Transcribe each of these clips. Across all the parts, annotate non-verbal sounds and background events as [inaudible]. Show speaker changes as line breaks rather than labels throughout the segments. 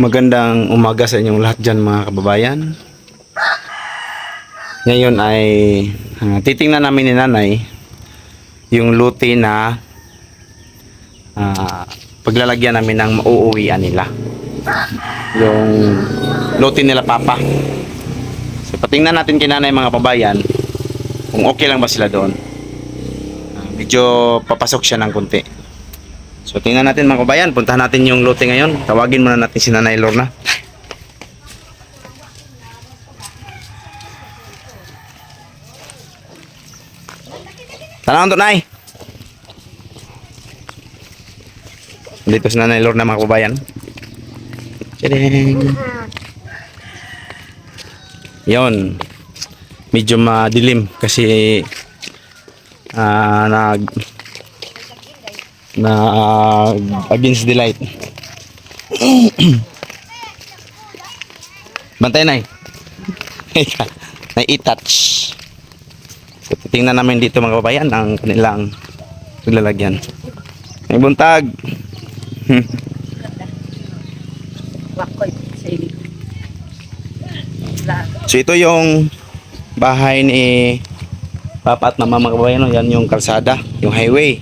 Magandang umaga sa inyong lahat dyan mga kababayan. Ngayon ay ah, titingnan namin ni nanay yung luti na ah, paglalagyan namin ng mauuwian nila. Yung luti nila papa. So patingnan natin kay nanay mga kababayan kung okay lang ba sila doon. Ah, medyo papasok siya ng konti. So tingnan natin mga kabayan, puntahan natin yung lote ngayon. Tawagin muna natin si Nanay Lorna. Tanong to, Nay. Dito si Nanay Lorna mga kababayan. Tadang. Yon. Medyo madilim kasi ah nag na uh, against the light. [clears throat] Bantay na [laughs] na i-touch. Titingnan namin dito mga kabayan ang kanilang paglalagyan. May buntag. [laughs] So ito yung bahay ni Papa at Mama mga kabayan. no? Yan yung kalsada, yung highway.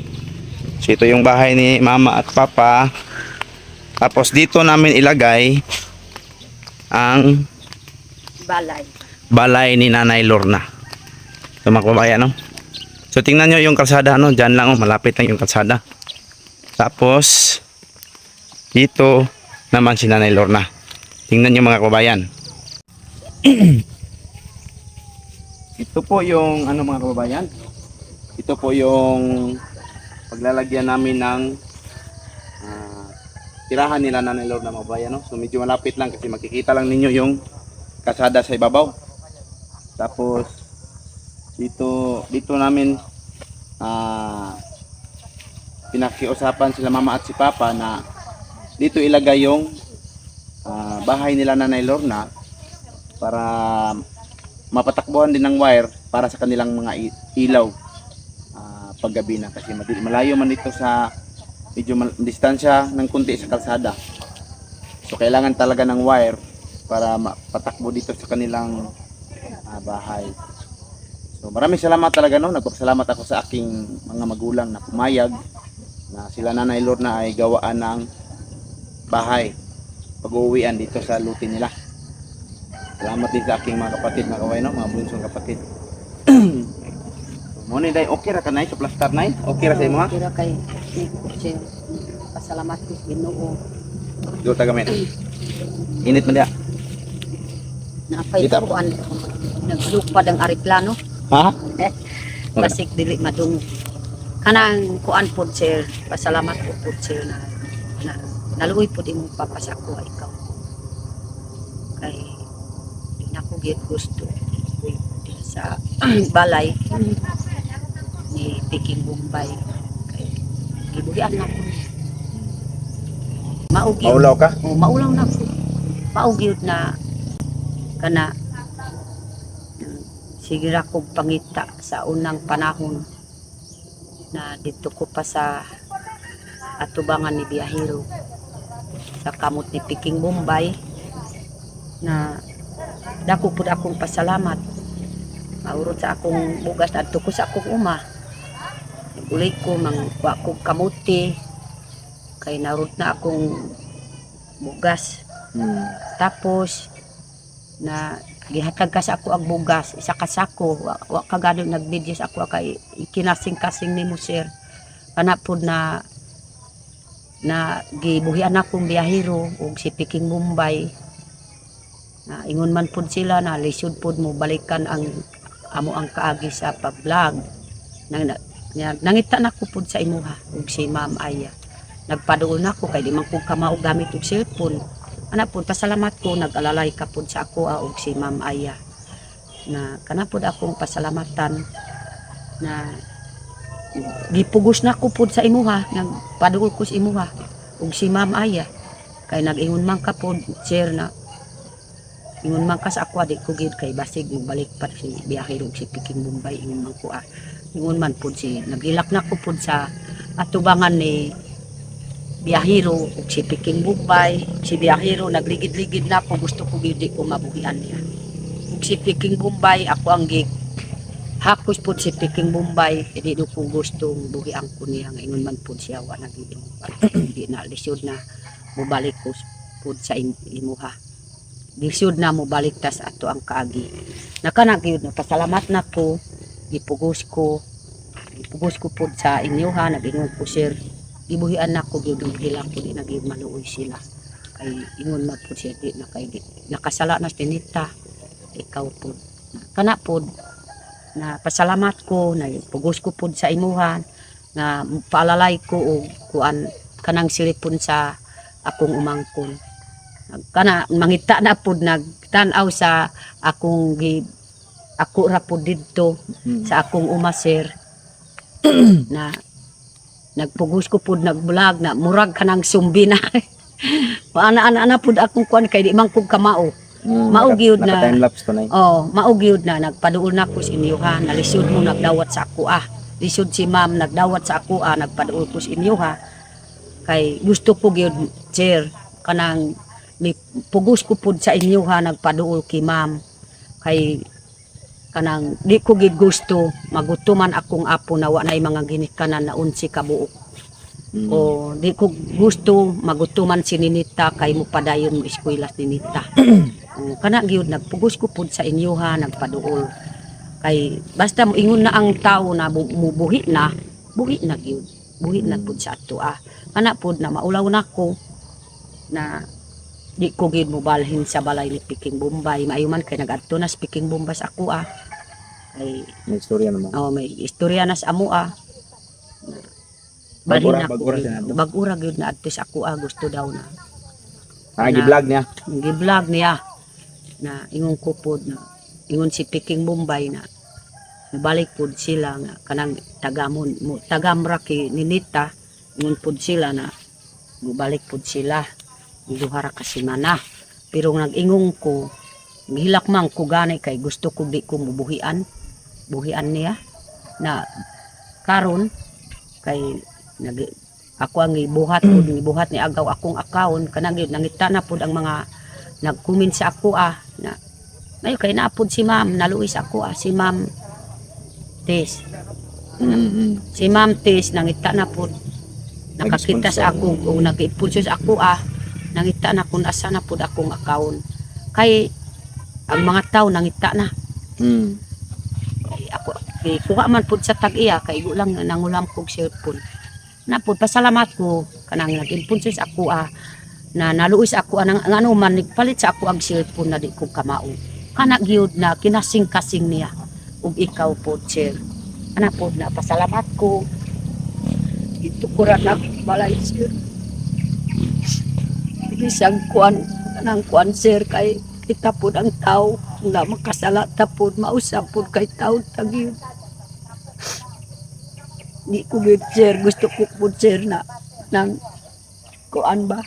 So ito yung bahay ni Mama at Papa. Tapos dito namin ilagay ang
balay.
balay ni Nanay Lorna. So mga kababayan, no? So tingnan nyo yung kalsada, no? Diyan lang, oh, malapit lang yung kalsada. Tapos, dito naman si Nanay Lorna. Tingnan nyo mga kababayan. [clears throat] Ito po yung, ano mga kababayan? Ito po yung paglalagyan namin ng ah, tirahan nila Nanay Lorna mga kababayan, no? So medyo malapit lang kasi makikita lang ninyo yung kasada sa ibabaw. Tapos dito dito namin ah pinakiusapan sila mama at si papa na dito ilagay yung ah, bahay nila Nanay Lorna para mapatakbuhan din ng wire para sa kanilang mga ilaw ah, paggabi na kasi malayo man dito sa medyo distansya ng kunti sa kalsada. So kailangan talaga ng wire para mapatakbo dito sa kanilang ah, bahay. So maraming salamat talaga no. Nagpapasalamat ako sa aking mga magulang na pumayag na sila Nanay Lorna ay gawaan ng bahay pag-uwian dito sa luti nila. Salamat din sa aking mga kapatid, mga kaway no, mga bunsong kapatid. Mo ni day okay ra ka nay sa plaster nay? Okay ra sa imo ha?
Kira kay sir. Pasalamat ko sa Ginoo.
Do ta gamit. Init man dia.
Napay
Dita.
tukuan. Naglupad ang ariplano.
Ha?
Basik dili madung. Kanang kuan pod sir. Pasalamat ko pod sir na, na naluoy pod imong papasako ikaw. Kay di na ko gid gusto sa balay ni Peking Bombay gibuhian na ko maugi
Maulaw ka?
o maulaw na ko maugi na kana sige ra kog pangita sa unang panahon na dito ko pa sa atubangan ni Biyahiro sa kamot ni Peking Bombay na dako pud akong pasalamat. Maurot sa akong bugas adto ko sa akong uma ulit ko mang wa ko kamuti kay narot na akong bugas.
Hmm.
tapos na gihatag ka sa ako ang bugas. Isa ka sako wa, wa ka gado nagdidyes ako. Kay ikinasing-kasing nimo sir. Kana pud na na gibuhian akong biyahero ug si Peking Bombay. Na ingon man pud sila na lisod pud mo balikan ang amo ang kaagi sa pag-vlog. Nang na- nya- nangita na ko pud sa imuha. Ug si Ma'am Aya nagpaduol na ko kay di man ko kamao gamit og cellphone. Ana pud pasalamat ko nag-alalay ka pud sa ako ah, og si Ma'am Aya na kana pud akong pasalamatan na gipugos na ko pud sa imuha. Nagpaduol ko sa imuha. Ug si Ma'am Aya kay nag-ingon man ka pud sir na ingon man ka sa ako di ko gid kay basig balik pa si biyahe ug si Peking Bombay. Ingon man ko ah ingon man pud si nagilak na ko pud sa atubangan ni biyahero ug si Piking Bombay si biyahero nagligid-ligid na ako gusto ko gyud ko mabuhian niya. Ug si Piking Bombay ako ang gig hakos pud si Piking Bombay di do ko gustong buhian ko niya. Ingon man pud siya wa naging [clears throat] di na lisod na. Mubalik ko pud sa im- imuha. Lisod na mubalik tas ato ang kaagi. Nakana gyud napasalamat na ko gipugos ko gipugos ko pud sa inyo ha nagingon ko sir gibuhian na ko gyud og hilang ko di naging maluoy sila kay ingon man pud siya di na kay di, nakasala na tinita ikaw pud kana pud na pasalamat ko na pugos ko pud sa imuhan nga paalalay ko og kuan kanang silipon sa akong umangkon kana mangita na pud nagtan-aw sa akong gi ako ra pud didto
Mm.
sa akong umaser [clears throat] na nagpugos ko pud nagbulag na murag kanang sumbi na. [laughs] Ana ana ana pud akong kuan kay di man kog kamao
Mm,
Mao
naka-
gyud na.
naka-time lapse to na
oh mao gyud na. Nagpaduol na ko sa inyo ha. Nalisod mo nagdawat sa ako ah. Lisod si ma'am nagdawat sa ako ah. Nagpaduol ko sa inyo ha. Kay gusto ko gyud sir kanang pugos ko pud sa inyo ha. Nagpaduol ki ma'am. Kay kanang di ko gid gusto magutuman akong apo na wa nay mga ginikanan na unsi ka buok
Mm.
o di ko gusto magutuman si Ninita kay mo padayon mo eskwela ni Ninita. [clears throat] O, kana gyud nagpugos ko pud sa inyo ha nagpaduol. Kay basta mo ingon na ang tao na bu- mubuhi na buhi na gyud. Buhi na pud sa ato ah. Kana pud na maulaw na ko na di ko gyud mo balhin sa balay ni Piking Bombay. Maayuman kay nagadto na sa Piking Bombay sa ako ah kay
May istorya naman.
Oh, may istorya na sa amo ah.
Bag-ura-
Balhin
bag-ura siya na.
Bag-ura gyud na adto sa ako ah gusto daw na.
Ah, gi-vlog niya.
Gi-vlog niya na ingon ko pod na ingon si Piking Bombay na balik pod sila nga kanang tagamon mo tagamra ki ninita ingon pod sila na mubalik pod sila duhara ka semana pero nag-ingong ko gihilak man ko gani kay gusto ko di ko mubuhian buhian niya na karon kay nag ako ang ibuhat po [clears throat] ibuhat ni agaw akong akawon kanang yun nangita na pod ang mga nagkumin sa ako ah na ngayon kay naapod si ma'am naluis ako ah si ma'am Tes
Mm.
si ma'am Tes nangita na pod nakakita sa ako o nag-impulso sa ako ah nangita na kung asa na pod akong akawon kay ang mga tao nangita na.
Mm.
Kay kay kuha man pud sa tag-iya kay igo lang nangulam kog cellphone. Na pud pasalamat ko kanang sa ako ah na naluis ako anang ang ano man nagpalit sa ako ang cellphone na di ko kamao. Kana gyud na kinasing-kasing niya ug ikaw po sir ana po na pasalamat ko. Ito ko ra na balay sir. Isang kuan kanang kuan sir kay kita po ang tao nga makasala tapod mausap po kay tao tagiyod di ko gid sir. Gusto ko po sir na nang kuan ba?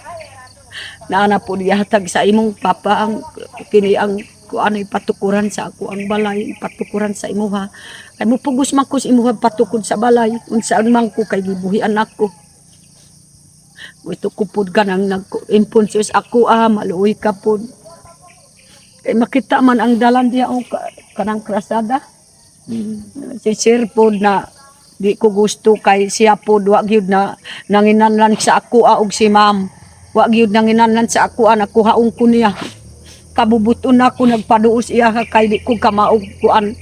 Na ana po dihatag sa imong papa ang kini ang kuan ay patukuran sa ako ang balay patukuran sa imuha kay mupugos man ko sa imuha patukod sa balay. Unsaan man ko kay gibuhian ako gusto ko pud kanang nag-impulsos ako ah maluoy ka pud kay makita man ang dalan diya o ka- kanang krasada.
Mm.
si sir pod na di ko gusto kay siya pod wa gyud na nanginanlan sa ako og si ma'am. Wa gyud nanginanlan sa ako ah, nakuhaon ko niya. Kabubuton ako nagpaduos iya ka kay di ko kamaog kuan.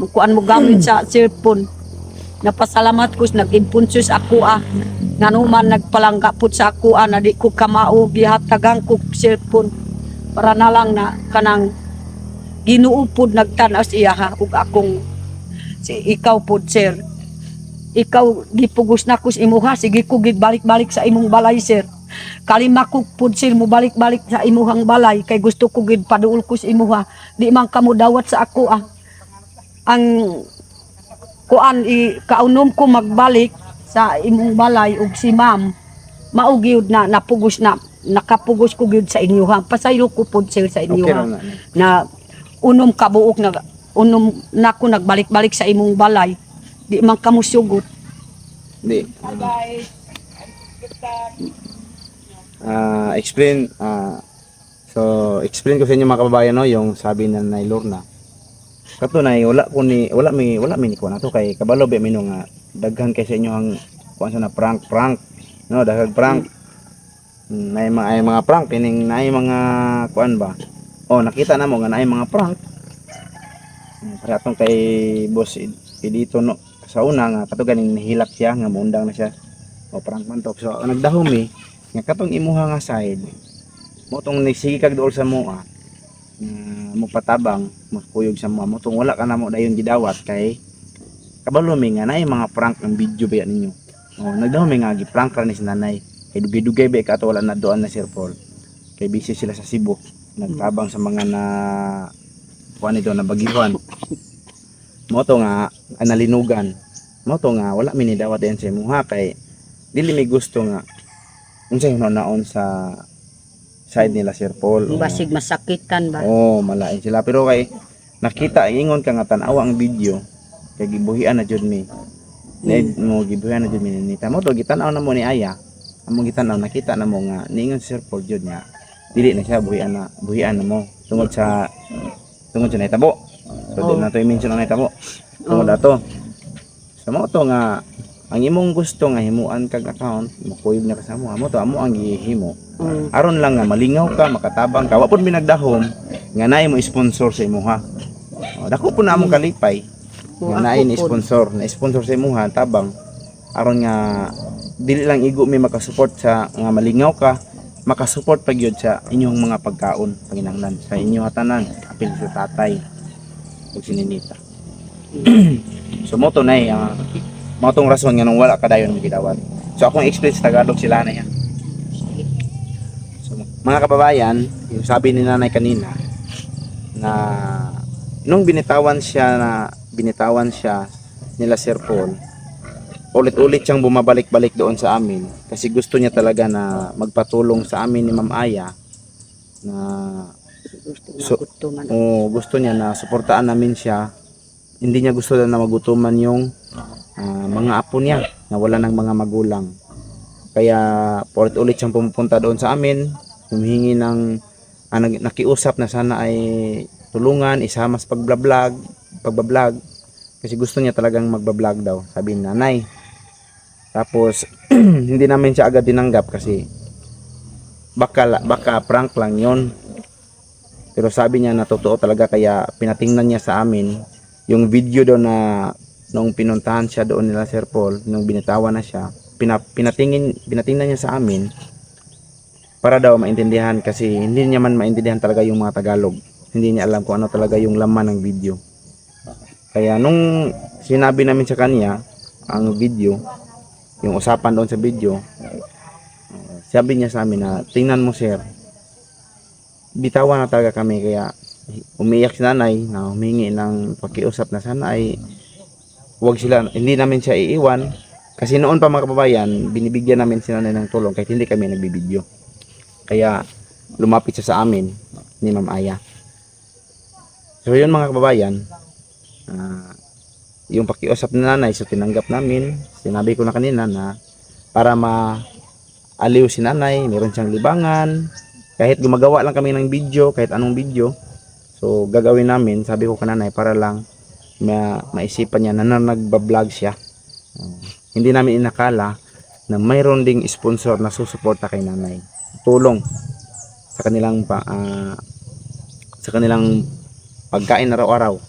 Kuan mo gamit sa cellphone napasalamat ko sa nag-impunsos ako ah nanuman nagpalangga pud sa ako ah, na di ko kamaog gihatagang ko cellphone para na lang na kanang ginuupod nagtanaw siya ha ug akong si ikaw pod sir. Ikaw gipugos na ko sa imuha sige ko balik-balik sa imong balay sir. Kalima ko pod sir mo balik-balik sa imuhang balay. Kay gusto ko gid paduol ko sa imuha di man kamo dawat sa ako ah. Ang kuan i kaunom ko magbalik sa imong balay ug si ma'am mao gyud na napugos na nakapugos ko gyud sa inyo ha pasaylo ko pod sir sa inyo
Okay
ha
na.
na unom kabuok na unom na ako nagbalik-balik sa imong balay di man kamo sugot
Di. Ah, explain ah so explain ko sa inyo mga kababayan no yung sabi na Nanay Lorna. Kato na wala ko ni wala mi wala mi ni ko na to kay kabalo be mi no nga daghan kay sa inyo ang kuan sa na prank prank no daghang prank. Mm, na mga ay mga prank kining na mga kuan ba. Oh nakita na mo nga na mga prank. Mm, Para atong kay boss Edito no sa una nga kato ganing nahilak siya nga muundang na siya. O prank man to. So nagdahom mi nga katong imuha nga side mo tong nagsigikag dool sa moa nga mo patabang makuyog sa moa mo tong wala ka na mo dayon gidawat kay kabalo mi nga naay mga prank ang video ba ninyo oh nagdaw mi nga gi-prank ra ni si nanay kay dugay-dugay ba ka wala na doon na Sir Paul. Kay busy sila sa Cebu. Nagtabang sa mga na kuan ito na bagihan mo to nga analinugan mo to nga wala mi ni dawat yan sa imuha kay dili mi gusto nga. Unsay naon sa side nila Sir Paul.
Basig masakitan ba?
Oo, malain sila. Pero kay nakita ingon ka nga tan-awa ang video. Kay gibuhian na jud mi. Need mo gibuhian na jud mi nita. Mo to gitan-aw na mo ni Aya. Among gitan-aw nakita na mo nga niingon si Sir Paul jud nga dili na siya buhian na buhian na mo tungod sa tungod sa naitabo. So di na to i-mention ang naitabo. Tungod
Oo.
ato. Sa mo to nga ang imong gusto nga himuan kag account, makuyog na ka sa mo, amo to amo ang gihimo
Mm.
aron lang nga malingaw ka makatabang ka wa pud minagdahom nga naay mo sponsor sa imuha o, dako po na among kalipay
Kung
nga naay ni
po,
sponsor na sponsor sa imuha tabang aron nga dili lang igo mi makasupport sa nga malingaw ka makasupport pag yun sa inyong mga pagkaon panginahanglan sa inyong tanan apil sa tatay. Ug si Ninita [clears throat] so mo to nay ang mo tong rason nga nung wala ka dayon mo gidawat. So akong explain sa Tagalog sila na yan. So, mga kababayan, yung sabi ni nanay kanina na nung binitawan siya na binitawan siya nila Sir Paul, ulit-ulit siyang bumabalik-balik doon sa amin kasi gusto niya talaga na magpatulong sa amin ni Ma'am Aya na
gusto
So-
magutuman.
o gusto niya na suportaan namin siya. Hindi niya gusto na magutuman yung ah, mga apo niya na wala ng mga magulang. Kaya ulit-ulit siyang pumupunta doon sa amin, humihingi ng ah, nakiusap na sana ay tulungan, isama sa pagbablog, pagbablog. Kasi gusto niya talagang magbablog daw, sabi ni nanay. Tapos [clears throat] hindi namin siya agad dinanggap kasi baka baka prank lang 'yon. Pero sabi niya na totoo talaga kaya pinatingnan niya sa amin yung video doon na nung pinuntahan siya doon nila Sir Paul, nung binitawan na siya, pina, pinatingin pinatingnan niya sa amin para daw maintindihan kasi hindi niya man maintindihan talaga yung mga Tagalog. Hindi niya alam kung ano talaga yung laman ng video. Kaya nung sinabi namin sa kanya ang video, yung usapan doon sa video, uh, sabi niya sa amin na tingnan mo sir, bitawan na talaga kami kaya umiyak si nanay na humingi ng pakiusap na sana ay wag sila hindi namin siya iiwan. Kasi noon pa mga kababayan binibigyan namin si nanay ng tulong kahit hindi kami nagbibideo. Kaya lumapit siya sa amin ni Ma'am Aya. So yun mga kababayan ah, yung pakiusap ni nanay so tinanggap namin sinabi ko na kanina na para ma aliw si nanay meron siyang libangan kahit gumagawa lang kami ng video, kahit anong video, so gagawin namin, sabi ko kananay, para lang ma maisipan niya na, na nagbablog siya. Uh, hindi namin inakala na mayroon ding sponsor na susuporta kay nanay. Tulong sa kanilang pa, ah, sa kanilang pagkain araw-araw.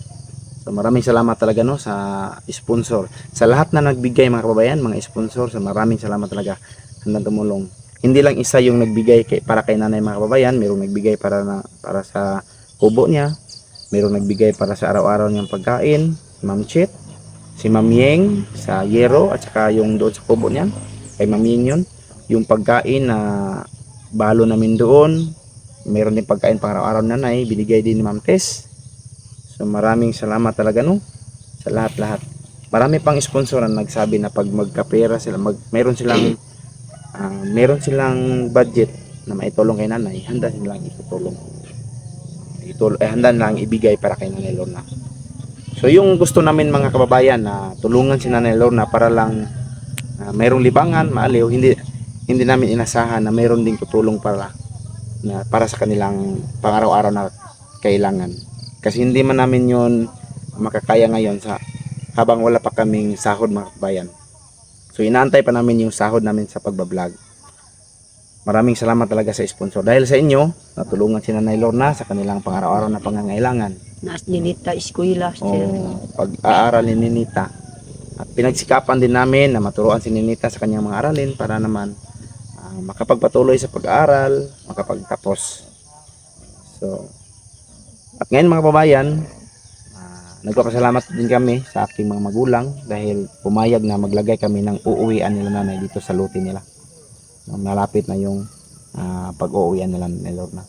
So maraming salamat talaga no sa sponsor. Sa lahat na nagbigay mga kababayan, mga sponsor, so maraming salamat talaga. Handang tumulong. Hindi lang isa yung nagbigay kay, para kay nanay mga kababayan, mayroong nagbigay para na para sa kubo niya, mayroong nagbigay para sa araw-araw niyang pagkain, Ma'am Chit, si Ma'am Yeng sa Yero at saka yung doon sa kubo niya, kay Ma'am Yeng yun, yung pagkain na balo namin doon, mayroon din pagkain pang araw-araw na nanay, binigay din ni Ma'am Tess. So maraming salamat talaga no sa lahat-lahat. Marami pang sponsor na nagsabi na pag magkapera sila, mag, mayroon silang [clears throat] ah, meron silang budget na maitulong kay nanay, handa silang itutulong. Itul eh, handa lang ibigay para kay nanay Lorna. So yung gusto namin mga kababayan na tulungan si nanay Lorna para lang ah, mayroong libangan, maaliw, hindi hindi namin inasahan na mayroon ding tutulong para na para sa kanilang pang-araw-araw na kailangan. Kasi hindi man namin yon makakaya ngayon sa habang wala pa kaming sahod mga kabayan. So inaantay pa namin yung sahod namin sa pagbablog. Maraming salamat talaga sa sponsor. Dahil sa inyo, natulungan si Nanay Lorna sa kanilang pang-araw-araw na pangangailangan
Nas ninita eskwela,
o
sir.
pag-aaral ni Ninita. At pinagsikapan din namin na maturuan si Ninita sa kanyang mga aralin para naman ah, makapagpatuloy sa pag-aaral, makapagtapos. So, at ngayon mga babayan, ah, nagpapasalamat din kami sa aking mga magulang dahil pumayag na maglagay kami ng uuwian nila nanay dito sa luti nila. Nung Malapit na yung ah, pag-uuwian nila ni Lorna.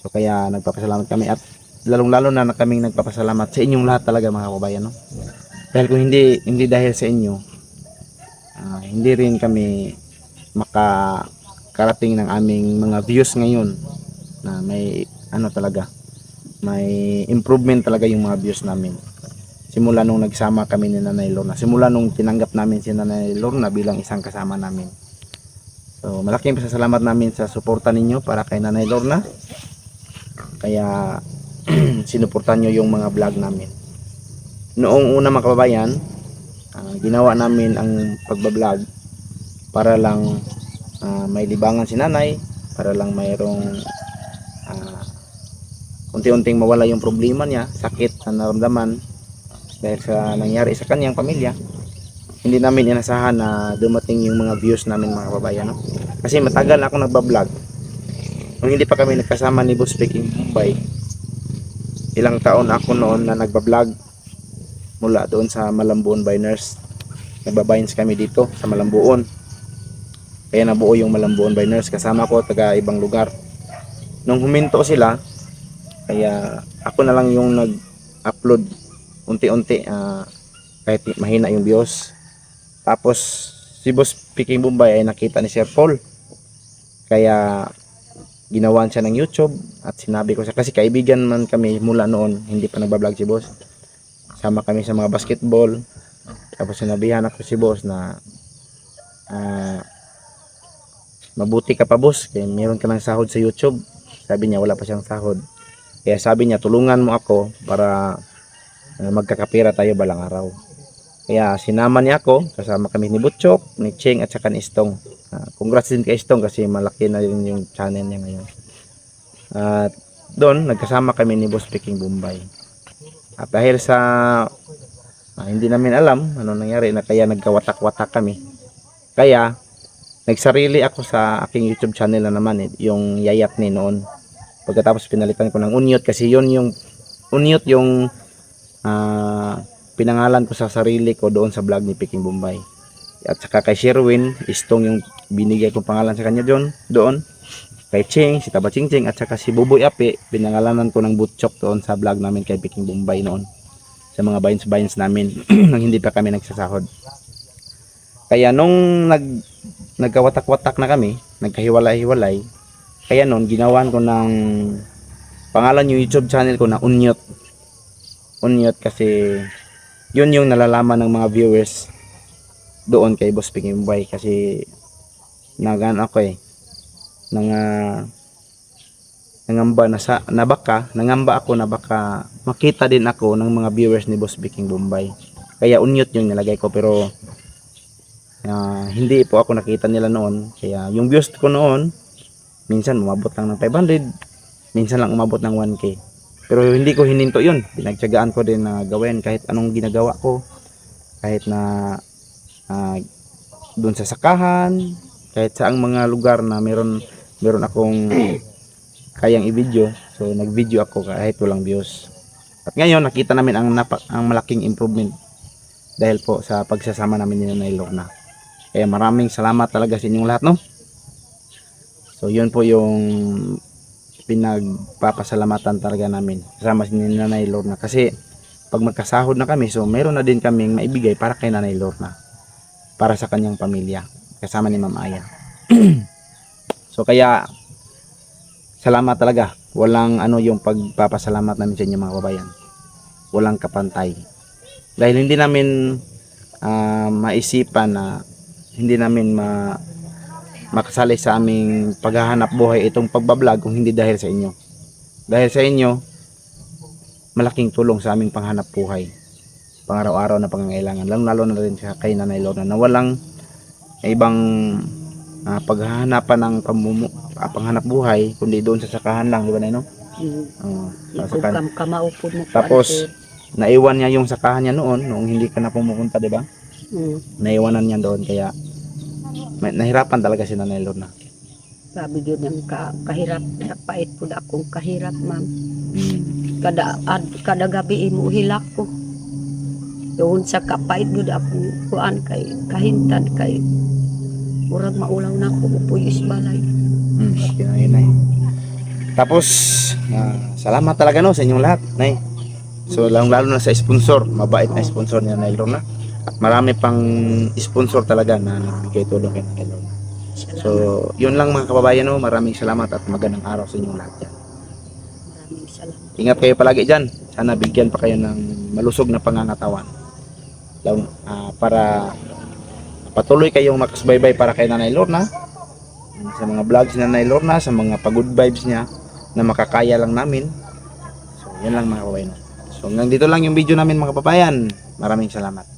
So kaya nagpapasalamat kami at lalong-lalo na, na kaming nagpapasalamat sa inyong lahat talaga mga kababayan no. Dahil kung hindi hindi dahil sa inyo ah, hindi rin kami makakarating ng aming mga views ngayon na may ano talaga may improvement talaga yung mga views namin. Simula nung nagsama kami ni Nanay Lorna simula nung tinanggap namin si Nanay Lorna bilang isang kasama namin. So malaking pasasalamat namin sa suporta ninyo para kay Nanay Lorna. Kaya [clears throat] sinuportan nyo yung mga vlog namin. Noong una mga kababayan, ah, ginawa namin ang pagbablog para lang ah, may libangan si nanay, para lang mayroong unti-unting mawala yung problema niya, sakit na naramdaman dahil sa nangyari sa kanyang pamilya. Hindi namin inasahan na dumating yung mga views namin mga kababayan. No? Kasi matagal na ako nagbablog. Nung hindi pa kami nagkasama ni Boss Speaking Mumbai, ilang taon ako noon na nagbablog mula doon sa Malambuon Biners. Nagbabines kami dito sa Malambuon. Kaya nabuo yung Malambuon Biners. Kasama ko taga ibang lugar. Nung huminto sila, kaya ako na lang yung nag-upload unti-unti ah, kahit mahina yung views. Tapos si Boss Speaking Bombay ay nakita ni Sir Paul. Kaya ginawan siya ng YouTube at sinabi ko sa kasi kaibigan man kami mula noon hindi pa nagbablog si boss. Sama kami sa mga basketball. Tapos sinabihan ako si boss na ah, mabuti ka pa boss. Kaya meron ka ng sahod sa YouTube. Sabi niya wala pa siyang sahod kaya sabi niya tulungan mo ako para ah, magkakapira tayo balang araw kaya sinama niya ako kasama kami ni Butchok, ni Cheng at saka ni Istong Ah, congrats din kay Istong kasi malaki na rin yung channel niya ngayon. At doon, nagkasama kami ni Boss Peking Bombay. At dahil sa ah, hindi namin alam ano nangyari na kaya nagkawatak-watak kami. Kaya nagsarili ako sa aking YouTube channel na naman eh, yung Yayat ni noon. Pagkatapos pinalitan ko ng Unyot kasi yun yung Unyot yung ah, pinangalan ko sa sarili ko doon sa vlog ni Peking Bombay. At saka kay Sherwin, istong yung binigay kong pangalan sa kanya doon, doon. Kay Ching, si Taba Ching Ching, at saka si Buboy Api, pinangalanan ko ng Butchok doon sa vlog namin kay Peking Bombay noon. Sa mga binds-binds namin, [clears throat] nang hindi pa kami nagsasahod. Kaya nung nag, nagkawatak-watak na kami, nagkahiwalay-hiwalay, kaya noon, ginawan ko ng pangalan yung YouTube channel ko na Unyot. Unyot kasi yun yung nalalaman ng mga viewers doon kay Boss Ping Boy kasi nagan ako eh. Nang ah, nangamba na sa na baka nangamba ako na baka makita din ako ng mga viewers ni Boss Viking Bombay. Kaya unyot yung nilagay ko pero ah, hindi po ako nakita nila noon. Kaya yung views ko noon minsan umabot lang ng 500 minsan lang umabot ng 1k pero hindi ko hininto yun pinagtyagaan ko din na gawin kahit anong ginagawa ko kahit na ah, doon sa sakahan, kahit saang mga lugar na meron meron akong [clears throat] kayang i-video. So nag-video ako kahit walang views. At ngayon nakita namin ang napa, ang malaking improvement dahil po sa pagsasama namin ni Nanay Lorna. Kaya maraming salamat talaga sa inyong lahat, no? So yun po yung pinagpapasalamatan talaga namin kasama si Nanay Lorna kasi pag magkasahod na kami so meron na din kaming maibigay para kay Nanay Lorna para sa kanyang pamilya kasama ni Ma'am Aya. [clears throat] so kaya salamat talaga. Walang ano yung pagpapasalamat namin sa inyo mga kababayan. Walang kapantay. Dahil hindi namin ah, maisipan na hindi namin ma makasali sa aming paghahanap buhay itong pagbablog kung hindi dahil sa inyo. Dahil sa inyo, malaking tulong sa aming panghanap buhay. Pang-araw-araw na pangangailangan. Lalo, lalo na rin sa kay Nanay Lorna na walang ibang ah, paghahanapan ng pamumu, ah, panghanap buhay kundi doon sa sakahan lang, di ba na no?
Mm. Ikaw
sakahan.
kam mo
Tapos. Naiwan niya yung sakahan niya noon nung hindi ka na pumupunta, di ba?
Mm.
Naiwanan niya doon kaya may, nahirapan talaga si Nanay Lorna.
Sabi yun yung ka, kahirap, napait po na akong kahirap, ma'am.
Mm.
Kada, ad, kada gabi imo hilak ko. Doon sa kapait yun akong kuan kay kahintan kay murag maulaw na ako upoy isbalay.
Mm, okay na yun, Nay. Tapos, ah, salamat talaga no sa inyong lahat, Nay. So, lalo, lalo na sa sponsor, mabait na sponsor ni Nanay Lorna. At marami pang sponsor talaga na nagbigay tulong kay Nanay. So, yun lang mga kababayan no, maraming salamat at magandang araw sa inyong lahat dyan.
Maraming salamat.
Ingat kayo palagi dyan. Sana bigyan pa kayo ng malusog na pangangatawan. Ah, para patuloy kayong makasubaybay para kay Nanay Lorna. Sa mga vlogs ni Nanay Lorna, sa mga pag-good vibes niya na makakaya lang namin. So, yan lang mga kababayan. So, hanggang dito lang yung video namin mga kababayan. Maraming salamat.